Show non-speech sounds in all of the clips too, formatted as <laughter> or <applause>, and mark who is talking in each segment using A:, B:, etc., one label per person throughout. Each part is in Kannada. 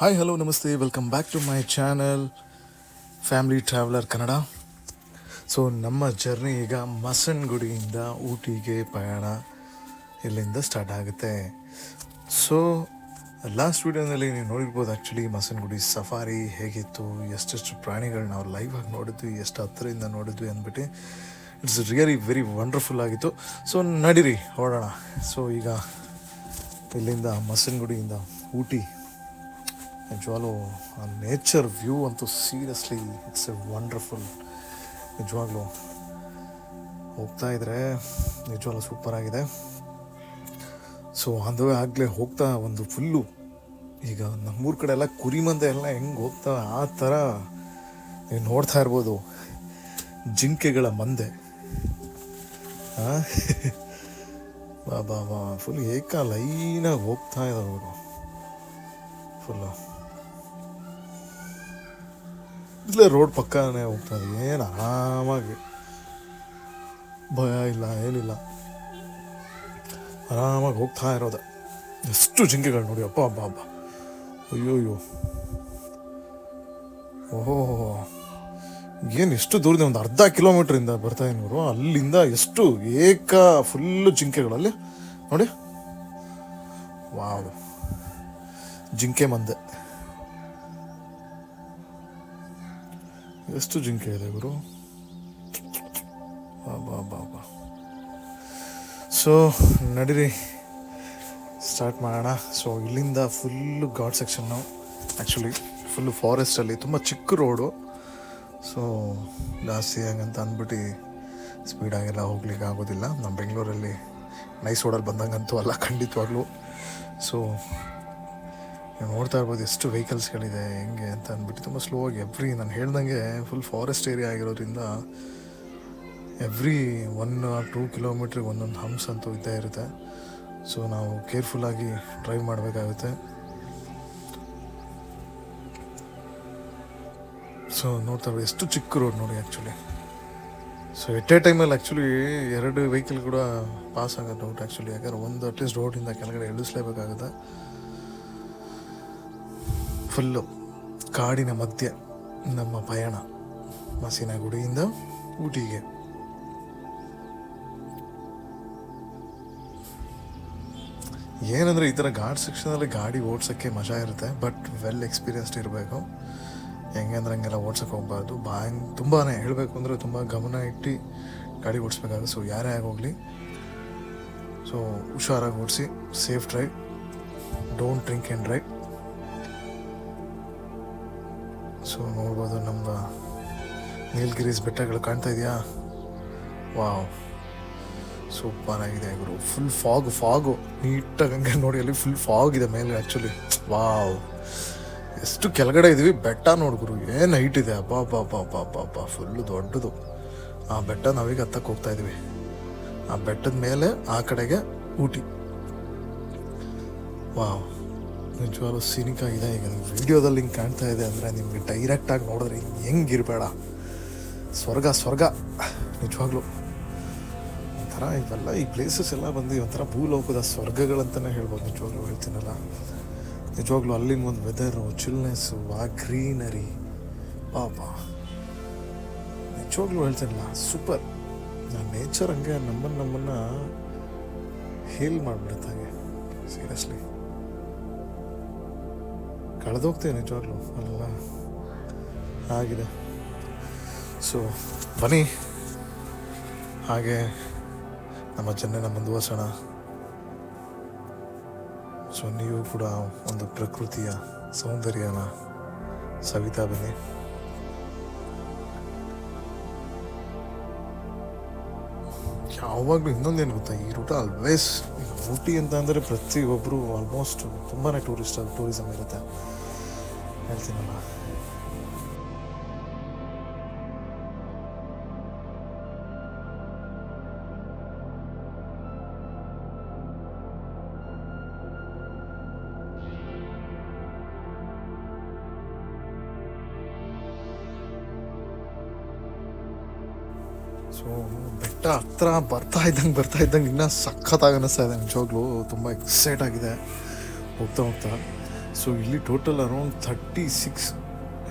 A: Hi hello namaste welcome back to my channel family traveller Kannada so ನಮ್ಮ ಜರ್ನಿ ಈಗ ಮಸನಗುಡಿಯಿಂದ ಊಟಿಗೆ ಪ್ರಯಾಣ ಇಲ್ಲಿಂದ ಸ್ಟಾರ್ಟ್ ಆಗುತ್ತೆ. ಸೊ ಲಾಸ್ಟ್ ವೀಡಿಯೋನಲ್ಲಿ ನೀವು ನೋಡಿರ್ಬೋದು ಆ್ಯಕ್ಚುಲಿ ಮಸನಗುಡಿ ಸಫಾರಿ ಹೇಗಿತ್ತು, ಎಷ್ಟೆಷ್ಟು ಪ್ರಾಣಿಗಳು ನಾವು ಲೈವ್ ಆಗಿ ನೋಡಿದ್ವಿ, ಎಷ್ಟು ಹತ್ತಿರದಿಂದ ನೋಡಿದ್ವಿ ಅಂದ್ಬಿಟ್ಟು ಇಟ್ಸ್ ರಿಯಲಿ ವೆರಿ ವಂಡರ್ಫುಲ್ ಆಗಿತ್ತು. ಸೊ ನಡೀರಿ ಹೊರಡೋಣ ಸೊ ಈಗ ಇಲ್ಲಿಂದ ಮಸನಗುಡಿಯಿಂದ ಊಟಿ ನಿಜವಾಗ್ಲೂ ಆ ನೇಚರ್ ವ್ಯೂ ಅಂತೂ ಸೀರಿಯಸ್ಲಿ ಇಟ್ಸ್ ಎ ವಂಡರ್ಫುಲ್ ನಿಜವಾಗ್ಲೂ ಹೋಗ್ತಾ ಇದ್ರೆ ನಿಜವಾಗ್ಲೂ ಸೂಪರ್ ಆಗಿದೆ. ಸೊ ಅಂದವೇ ಆಗಲೇ ಹೋಗ್ತಾ ಒಂದು ಫುಲ್ಲು ಈಗ ನಮ್ಮೂರ ಕಡೆ ಎಲ್ಲ ಕುರಿ ಮಂದೆ ಎಲ್ಲ ಹೆಂಗೆ ಹೋಗ್ತಾ ಆ ಥರ ನೀವು ನೋಡ್ತಾ ಇರ್ಬೋದು. ಜಿಂಕೆಗಳ ಮಂದೆ? <laughs> ಬಾ ಬಾ ಬಾ ಫುಲ್ ಏಕ ಲೈನಾಗಿ ಹೋಗ್ತಾ ಇದ್ದಾರೆ ಅವರು. ಫುಲ್ಲು ಇಲ್ಲೇ ರೋಡ್ ಪಕ್ಕನೇ ಹೋಗ್ತಾ ಏನು ಆರಾಮಾಗಿ. ಭಯ ಇಲ್ಲ, ಏನಿಲ್ಲ. ಆರಾಮಾಗಿ ಹೋಗ್ತಾ ಇರೋದೆ. ಎಷ್ಟು ಜಿಂಕೆಗಳು ನೋಡಿ ಅಪ್ಪ ಅಬ್ಬ ಅಬ್ಬ. ಅಯ್ಯೋ ಅಯ್ಯೋ ಓಹೋ. ಏನು ಎಷ್ಟು ದೂರದ ಒಂದು ಅರ್ಧ ಕಿಲೋಮೀಟ್ರಿಂದ ಬರ್ತಾ ಇವರು. ಅಲ್ಲಿಂದ ಎಷ್ಟು ಏಕ ಫುಲ್ಲು ಜಿಂಕೆಗಳಲ್ಲಿ ನೋಡಿ. ವಾವ್. ಜಿಂಕೆ ಮಂದೆ. ಎಷ್ಟು ಜಿಂಕೆ ಇದೆ ಗುರು? ಬಾ ಬಾ ಬಾ ಸೊ ನಡೀರಿ. ಸ್ಟಾರ್ಟ್ ಮಾಡೋಣ. ಸೊ ಇಲ್ಲಿಂದ full ghat section actually full ಫಾರೆಸ್ಟಲ್ಲಿ ತುಂಬ ಚಿಕ್ಕ ರೋಡು ಸೊ ಜಾಸ್ತಿ ಹಂಗಂತ ಅಂದ್ಬಿಟ್ಟು ಸ್ಪೀಡಾಗೆಲ್ಲ ಹೋಗ್ಲಿಕ್ಕೆ ಆಗೋದಿಲ್ಲ. ನಮ್ಮ ಬೆಂಗಳೂರಲ್ಲಿ ನೈಸ್ ರೋಡಲ್ಲಿ ಬಂದಂಗಂತೂ ಅಲ್ಲ, ಖಂಡಿತವಾಗ್ಲೂ. ಸೊ ನೀವು ನೋಡ್ತಾ ಇರ್ಬೋದು ಎಷ್ಟು ವೆಹಿಕಲ್ಸ್ಗಳಿದೆ ಹೆಂಗೆ ಅಂತ ಅಂದ್ಬಿಟ್ಟು ತುಂಬ ಸ್ಲೋ ಆಗಿ ಎವ್ರಿ ನಾನು ಹೇಳ್ದಂಗೆ ಫುಲ್ ಫಾರೆಸ್ಟ್ ಏರಿಯಾ ಆಗಿರೋದ್ರಿಂದ ಎವ್ರಿ ಒನ್ ಆರ್ ಟೂ ಕಿಲೋಮೀಟ್ರಿಗೆ ಒಂದೊಂದು ಹಂಪ್ಸ್ ಅಂತೂ ಇದ್ದೇ ಇರುತ್ತೆ. ಸೊ ನಾವು ಕೇರ್ಫುಲ್ಲಾಗಿ ಡ್ರೈವ್ ಮಾಡಬೇಕಾಗುತ್ತೆ. ಸೊ ನೋಡ್ತಾ ಇರ್ಬೋದು, ಎಷ್ಟು ಚಿಕ್ಕ ರೋಡ್ ನೋಡಿ ಆ್ಯಕ್ಚುಲಿ ಸೊ ಎಟ್ ಎ ಟೈಮಲ್ಲಿ ಆ್ಯಕ್ಚುಲಿ ಎರಡು ವೆಹಿಕಲ್ ಕೂಡ ಪಾಸ್ ಆಗೋದು ಡೌಟ್ ಆ್ಯಕ್ಚುಲಿ ಯಾಕಂದ್ರೆ ಒಂದು ಅಟ್ಲೀಸ್ಟ್ ರೋಡಿಂದ ಕೆಳಗಡೆ ಇಳಿಸ್ಲೇಬೇಕಾಗುತ್ತೆ. ಫುಲ್ಲು ಕಾಡಿನ ಮಧ್ಯೆ ನಮ್ಮ ಪಯಣ. ಮಸಿನಗುಡಿಯಿಂದ ಊಟಿಗೆ. ಏನಂದರೆ ಈ ಥರ ಘಾಟ್ ಸೆಕ್ಷನಲ್ಲಿ ಗಾಡಿ ಓಡ್ಸೋಕ್ಕೆ ಮಜಾ ಇರುತ್ತೆ, ಬಟ್ ವೆಲ್ ಎಕ್ಸ್ಪೀರಿಯನ್ಸ್ಡ್ ಇರಬೇಕು. ಹೆಂಗೆ ಅಂದ್ರೆ ಹಂಗೆಲ್ಲ ಓಡ್ಸೋಕೆ ಹೋಗ್ಬಾರ್ದು. ಬಾ ತುಂಬಾ ಹೇಳಬೇಕು ಅಂದರೆ ತುಂಬ ಗಮನ ಇಟ್ಟು ಗಾಡಿ ಓಡಿಸ್ಬೇಕಾಗುತ್ತೆ. ಸೊ ಯಾರೇ ಆಗೋಗಲಿ ಸೊ ಹುಷಾರಾಗಿ ಓಡಿಸಿ safe drive don't drink and drive so ನೋಡ್ಬೋದು ನಮ್ಮ ನೀಲಗಿರೀಸ್ ಬೆಟ್ಟಗಳು ಕಾಣ್ತಾ ಇದೆಯಾ? ವಾವ್ ಸೂಪರ್ ಆಗಿದೆ ಗುರು. ಫುಲ್ ಫಾಗ್ ಫಾಗು ನೀಟಾಗಿ ಹಂಗೆ ನೋಡಿ, ಅಲ್ಲಿ ಫುಲ್ ಫಾಗ್ ಇದೆ ಮೇಲೆ ಆ್ಯಕ್ಚುಲಿ ವಾವ್ ಎಷ್ಟು ಕೆಳಗಡೆ ಇದ್ದೀವಿ ಬೆಟ್ಟ ನೋಡು ಗುರು. ಏನು ಹೈಟ್ ಇದೆ? ಅಬ್ಬಾ ಅಬ್ಬಾ ಅಬ್ಬಾ ಅಬ್ಬಾ ಅಬ್ಬಾ ಫುಲ್ಲು ದೊಡ್ಡದು. ಆ ಬೆಟ್ಟ ನಾವೀಗ ಹತ್ತಕ್ಕೆ ಹೋಗ್ತಾ ಇದೀವಿ. ಆ ಬೆಟ್ಟದ ಮೇಲೆ ಆ ಕಡೆಗೆ ಊಟಿ. ವಾವ್ ನಿಜವಾಗ್ಲೂ ಸೀನಿಕ್ ಆಗಿದೆ. ಈಗ ನಿಮ್ಗೆ ವೀಡಿಯೋದಲ್ಲಿ ಹಿಂಗೆ ಕಾಣ್ತಾ ಇದೆ ಅಂದರೆ ನಿಮಗೆ ಡೈರೆಕ್ಟಾಗಿ ನೋಡಿದ್ರೆ ಹೆಂಗಿರಬೇಡ. ಸ್ವರ್ಗ ಸ್ವರ್ಗ. ನಿಜವಾಗ್ಲೂ. ಒಂಥರ ಇವೆಲ್ಲ ಈ ಪ್ಲೇಸಸ್ ಎಲ್ಲ ಬಂದು ಒಂಥರ ಭೂಲೋಕದ ಸ್ವರ್ಗಗಳಂತಲೇ ಹೇಳ್ಬೋದು. ನಿಜವಾಗ್ಲೂ ಹೇಳ್ತೀನಲ್ಲ. ನಿಜವಾಗ್ಲೂ ಅಲ್ಲಿನ ಒಂದು ವೆದರು ಚಿಲ್ನೆಸ್ಸು ಆ ಗ್ರೀನರಿ ಪಾಪ. ನಿಜವಾಗ್ಲೂ ಹೇಳ್ತೀನಲ್ಲ ಸೂಪರ್ ನೇಚರ್ ಹಂಗೆ ನಮ್ಮನ್ನು ನಮ್ಮನ್ನು ಹೀಲ್ ಮಾಡಿಬಿಡುತ್ತೆ ಹಾಗೆ. ಸೀರಿಯಸ್ಲಿ ಕಳೆದೋಗ್ತೇವೆ ನಿಜವಾಗ್ಲೂ. ಅಲ್ಲ ಆಗಿದೆ. ಸೊ ಬನ್ನಿ. ಹಾಗೆ ನಮ್ಮ ಜನನ ಮುಂದುವರ್ಸೋಣ. ಸೊ ನೀವು ಕೂಡ ಒಂದು ಪ್ರಕೃತಿಯ ಸೌಂದರ್ಯನ ಸವಿತಾ ಬನ್ನಿ. ಯಾವಾಗಲೂ ಇನ್ನೊಂದೇನು ಗೊತ್ತಾ? ಈ ರೂಟ ಆಲ್ವೇಸ್ ಈಗ ಊಟಿ ಅಂತ ಅಂದರೆ ಪ್ರತಿಯೊಬ್ಬರು ಆಲ್ಮೋಸ್ಟ್ ತುಂಬಾ ಟೂರಿಸ್ಟ್ ಟೂರಿಸಮ್ ಇರುತ್ತೆ. ಹೇಳ್ತೀನಲ್ಲ. ಸೊ, ಬೆಟ್ಟ ಹತ್ರ ಬರ್ತಾ ಇದ್ದಂಗೆ ಬರ್ತಾ ಇದ್ದಂಗೆ ಇನ್ನೂ ಸಖತ್ತಾಗಿ ಅನ್ನಿಸ್ತಾ ಇದೆ ನಿಜವಾಗ್ಲೂ. ತುಂಬ ಎಕ್ಸೈಟ್ ಆಗಿದೆ. ಹೋಗ್ತಾ ಹೋಗ್ತಾ. ಸೊ, ಇಲ್ಲಿ total around thirty six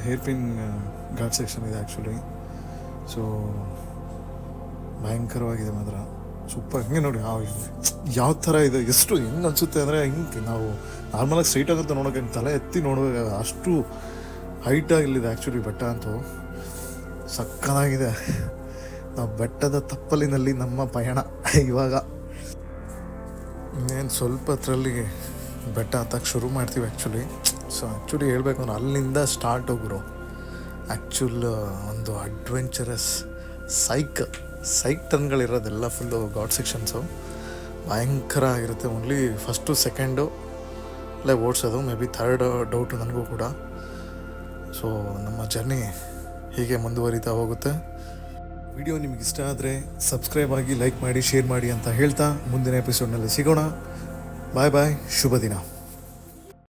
A: hairpin ghat section ಇದೆ ಆ್ಯಕ್ಚುಲಿ ಸೊ ಭಯಂಕರವಾಗಿದೆ ಮಾತ್ರ. ಸೂಪರ್ ಹಂಗೆ ನೋಡಿ ಯಾವ ಥರ ಇದೆ, ಎಷ್ಟು ಹೆಂಗೆ ಅನಿಸುತ್ತೆ ಅಂದರೆ ಹಿಂಗೆ ನಾವು ನಾರ್ಮಲಾಗಿ ಸ್ಟ್ರೈಟ್ ಆಗುತ್ತೆ ನೋಡೋಕೆ ತಲೆ ಎತ್ತಿ ನೋಡಬೇಕು, ಅಷ್ಟು ಹೈಟಾಗಿ ಇಲ್ಲಿದೆ ಆ್ಯಕ್ಚುಲಿ ಬೆಟ್ಟ ಅಂತೂ. ಸಕ್ಕತ್ತಾಗಿದೆ. ನಾವು ಬೆಟ್ಟದ ತಪ್ಪಲಿನಲ್ಲಿ ನಮ್ಮ ಪಯಣ ಇವಾಗ. ಇನ್ನೇನು ಸ್ವಲ್ಪ ಅದರಲ್ಲಿ ಬೆಟ್ಟ ಹತ್ತಕ್ಕೆ ಶುರು ಮಾಡ್ತೀವಿ ಆ್ಯಕ್ಚುಲಿ ಸೊ ಆ್ಯಕ್ಚುಲಿ ಹೇಳಬೇಕು ಅಂದ್ರೆ ಅಲ್ಲಿಂದ ಸ್ಟಾರ್ಟ್ ಹೋಗ್ರು ಆ್ಯಕ್ಚುಲ್ ಒಂದು ಅಡ್ವೆಂಚರಸ್ ಸೈಕ್ ಸೈಕ್ ಟನ್ಗಳಿರೋದೆಲ್ಲ ಫುಲ್ಲು ಗಾಡ್ ಸೆಕ್ಷನ್ಸು ಭಯಂಕರ ಆಗಿರುತ್ತೆ ಓನ್ಲಿ ಫಸ್ಟು ಸೆಕೆಂಡು ಅಲ್ಲೇ ಓಡಿಸೋದು ಮೇ ಬಿ ಥರ್ಡ್ ಡೌಟು ನನಗೂ ಕೂಡ. ಸೊ ನಮ್ಮ ಜರ್ನಿ ಹೀಗೆ ಮುಂದುವರಿತಾ ಹೋಗುತ್ತೆ. ವಿಡಿಯೋ ನಿಮಗೆ ಇಷ್ಟ ಆದರೆ ಸಬ್ಸ್ಕ್ರೈಬ್ ಆಗಿ ಲೈಕ್ ಮಾಡಿ, ಶೇರ್ ಮಾಡಿ ಅಂತ ಹೇಳ್ತಾ ಮುಂದಿನ ಎಪಿಸೋಡ್ನಲ್ಲಿ ಸಿಗೋಣ. ಬಾಯ್ ಬಾಯ್, ಶುಭ ದಿನ.